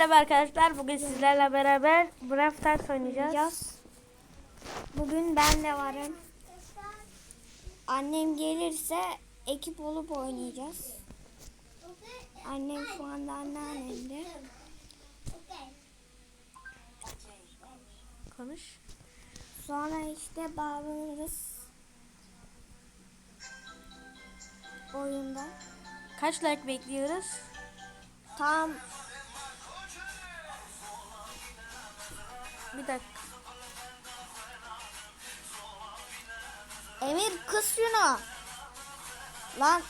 Merhaba arkadaşlar. Bugün sizlerle beraber Brawl Stars oynayacağız. Yaz. Bugün ben de varım. Annem gelirse ekip olup oynayacağız. Annem şu anda anneannemde. Konuş. Sonra işte bağlanırız. Oyunda. Kaç like bekliyoruz? Tam Bir dakika. Emir kız şunu. Lan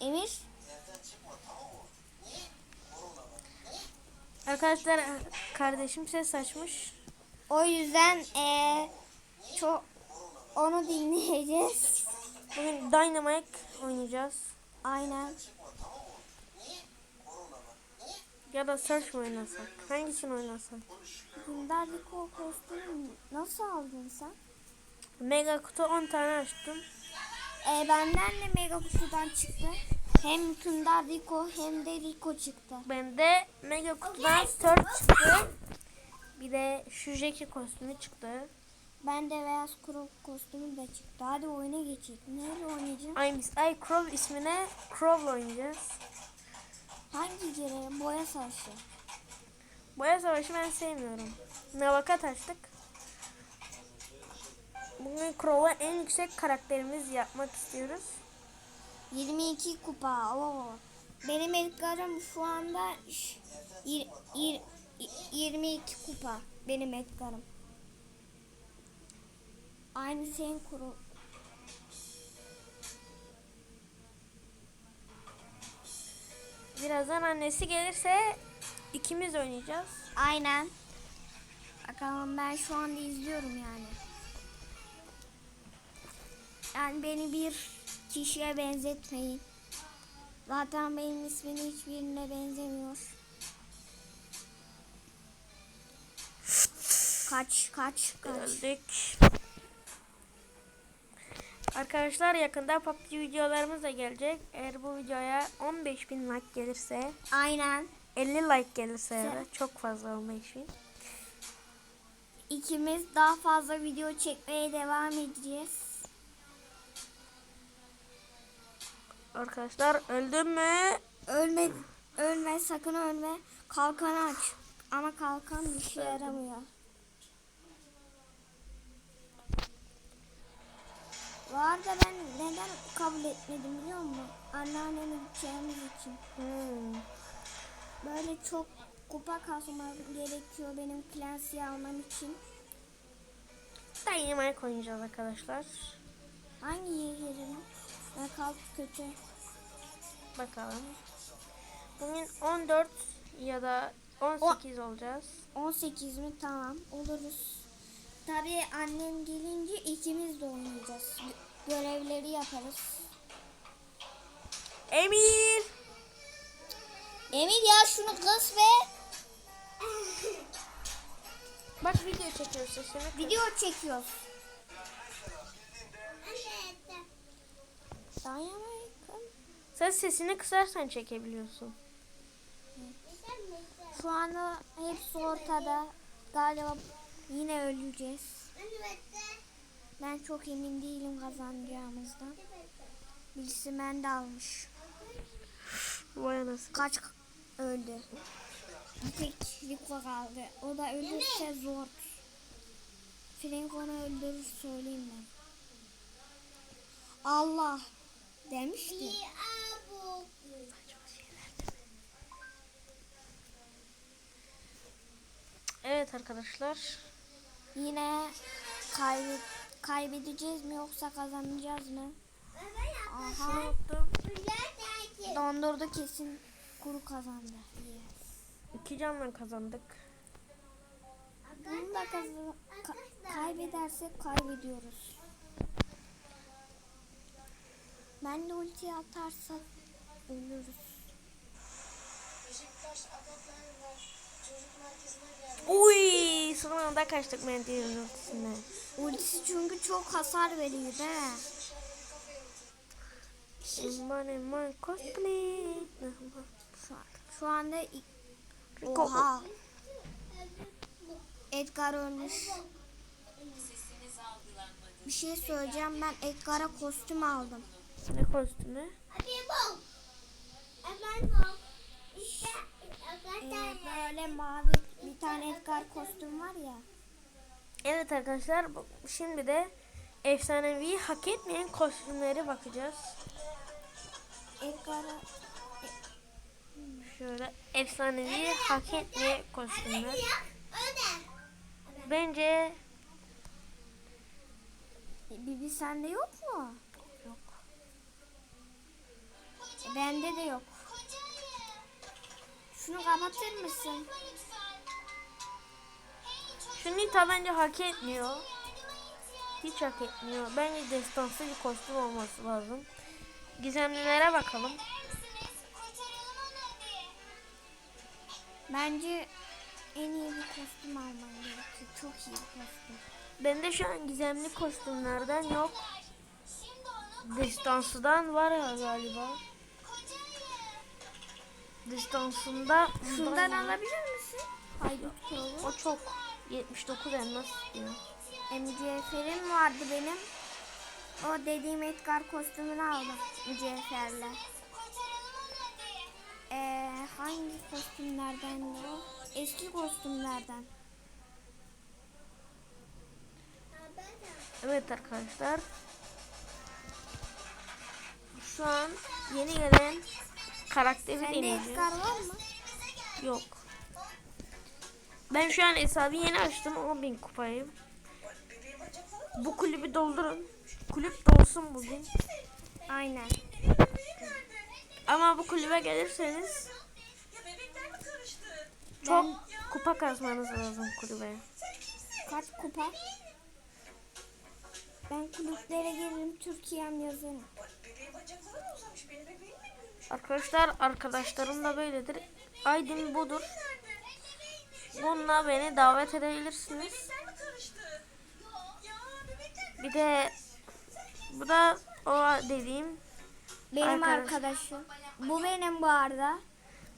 Emir Arkadaşlar kardeşim ses açmış. o yüzden eee çok onu dinleyeceğiz. Bugün Dynamite oynayacağız. Aynen. Ya da Search mi oynasak? Hangisini oynasak? Hindar Rico kostümü nasıl aldın sen? Mega kutu 10 tane açtım. Ee, benden de mega kutudan çıktı. Hem Hindar Rico hem de Rico çıktı. Bende Mega kutudan Search çıktı. Bir de şu Jackie kostümü çıktı. Ben de beyaz kro kostümü de çıktı. Hadi oyuna geçelim. Neyle oynayacağım? Ay Ay Crow ismine Crow'la oynayacağız. Hangi girelim? Boya savaşı. Boya savaşı ben sevmiyorum. Navakat açtık. Bugün Crow'a en yüksek karakterimiz yapmak istiyoruz. 22 kupa. Oo. Benim Edgar'ım şu anda ş- yir- yir- 22 kupa. Benim Edgar'ım. Aynı senin kuru. Birazdan annesi gelirse ikimiz oynayacağız. Aynen. Bakalım ben şu anda izliyorum yani. Yani beni bir kişiye benzetmeyin. Zaten benim ismim hiçbirine benzemiyor. Kaç kaç kaç. Öldük. Arkadaşlar yakında PUBG videolarımız da gelecek. Eğer bu videoya 15.000 like gelirse, Aynen. 50 like gelirse ya da çok fazla 15.000. İkimiz daha fazla video çekmeye devam edeceğiz. Arkadaşlar öldüm mü? Ölme, ölme sakın ölme. Kalkanı aç. Ama kalkan bir şey yaramıyor. Bu arada ben neden kabul etmedim biliyor musun? Anneanneme gideceğimiz için. Hmm. Böyle çok kupa kasmam gerekiyor benim Clancy'yi almam için. Dynamite oynayacağız arkadaşlar. Hangi yerim? Kalk kötü. Bakalım. Bugün 14 ya da 18 olacağız. 18 mi? Tamam. Oluruz. Tabii annem gelince ikimiz Emir! Emir ya şunu kız ve Bak video çekiyoruz sesini. video çekiyoruz. Dayanamıyorum. Sen sesini kısarsan çekebiliyorsun. Şu anda hepsi ortada. Galiba yine öleceğiz. Ben çok emin değilim kazanacağımızdan. Birisi de almış. Vay anasını. Kaç öldü? Bir tek Rico kaldı. O da ölürse zor. Frank onu öldürür söyleyeyim ben. Allah demişti. Evet arkadaşlar. Yine kaybet kaybedeceğiz mi yoksa kazanacağız mı? Aha. Unuttum. Dondurdu kesin. Kuru kazandı. Yes. İki canla kazandık. Bunu da kazan ka- kaybedersek kaybediyoruz. Ben de ulti atarsak ölürüz. Uy, son anda kaçtık mendilin ultisine. Ultisi çünkü çok hasar veriyor değil mi? Eman eman cosplay. Şu, an- şu anda Oha. Edgar ölmüş. Bir şey söyleyeceğim ben Edgar'a kostüm aldım. Ne kostümü? Ee, böyle mavi bir tane Edgar kostüm var ya. Evet arkadaşlar şimdi de efsanevi hak etmeyen kostümlere bakacağız. Edgar'a Şöyle efsanevi hak etmeyen kostümler. Bence Bibi sende yok mu? yok. E, bende de yok. Şunu kapatır mısın? Şu Nita bence hak etmiyor. Hiç hak etmiyor. Bence destansı bir kostüm olması lazım. Gizemlilere bakalım. Bence en iyi bir kostüm alman gerekiyor. Çok iyi bir kostüm. Bende şu an gizemli kostümlerden yok. Destansıdan var ya galiba. Destansında Şundan alabilir misin? Hayır. o çok 79 elmas. Mücevherim vardı benim. O dediğim Edgar kostümünü aldım. Mücevherle. Ee, hangi kostümlerden o? Eski kostümlerden. Evet arkadaşlar. Şu an yeni gelen karakteri Sende deneyeceğiz. Edgar var mı? Yok. Ben şu an hesabı yeni açtım 10.000 kupayım. Bu kulübü doldurun. Kulüp dolsun bugün. Aynen. Ama bu kulübe gelirseniz çok kupa kasmanız lazım kulübe. Kaç kupa? Ben kulüplere gelirim Türkiye'm yazarım. Arkadaşlar arkadaşlarım da böyledir. Aydın budur. Bununla beni davet edebilirsiniz. Bir de bu da o dediğim Benim Arkadaş. arkadaşım. Bu benim bu arada.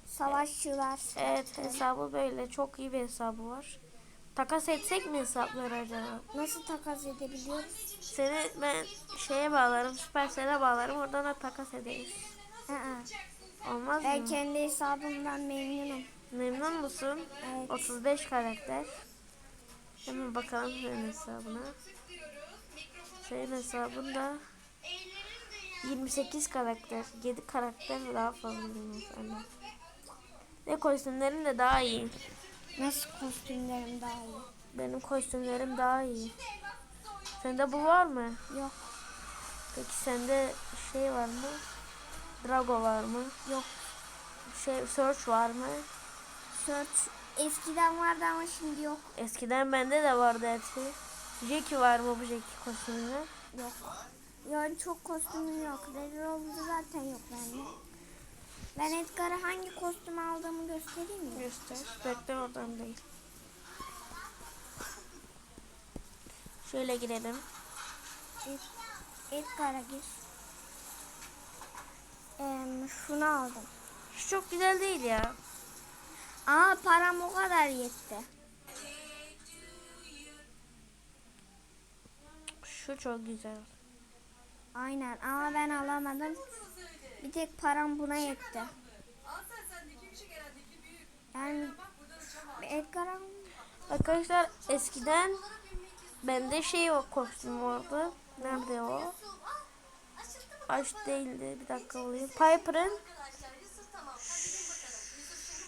Savaşçılar. evet hesabı böyle çok iyi bir hesabı var. Takas etsek mi hesapları acaba? Nasıl takas edebiliyoruz? Seni ben şeye bağlarım, Supercell'e bağlarım. Oradan da takas ederiz. Olmaz ben mı? kendi hesabımdan memnunum. Memnun musun? Evet. 35 karakter. Hemen bakalım senin hesabına. Senin hesabında 28 karakter. 7 karakter daha fazla senden. Ve kostümlerin de daha iyi. Nasıl kostümlerim daha iyi? Benim kostümlerim daha iyi. Sende bu var mı? Yok. Peki sende şey var mı? Drago var mı? Yok. Şey Search var mı? Search eskiden vardı ama şimdi yok. Eskiden bende de vardı hepsi. Jackie var mı bu Jackie kostümü? Yok. Yani çok kostümüm yok. Red oldu zaten yok bende. Ben Edgar'a hangi kostüm aldığımı göstereyim mi? Göster. Bekle oradan değil. Şöyle girelim. Ed- Edgar'a gir. Ee, şunu aldım. Şu çok güzel değil ya. Aa param o kadar yetti. Şu çok güzel. Aynen ama ben alamadım. Bir tek param buna yetti. Yani Edgar'a Arkadaşlar eskiden bende şey o kostüm vardı. Nerede o? Aç değildi. Bir dakika olayım. Piper'ın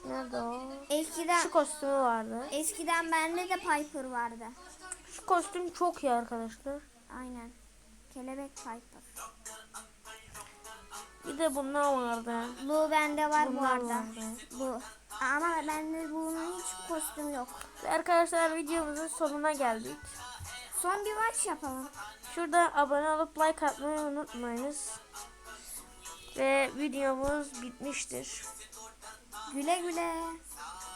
Nerede o? eskiden Şu kostümü vardı. eskiden bende de Piper vardı. Şu kostüm çok iyi arkadaşlar. Aynen. Kelebek Piper. Bir de bundan vardı. Bu bende var bu Bundan arada. vardı. Bu. Ama bende bunun hiç kostüm yok. Arkadaşlar videomuzun sonuna geldik. Son bir maç yapalım. Şurada abone olup like atmayı unutmayınız. Ve videomuz bitmiştir. Güle güle.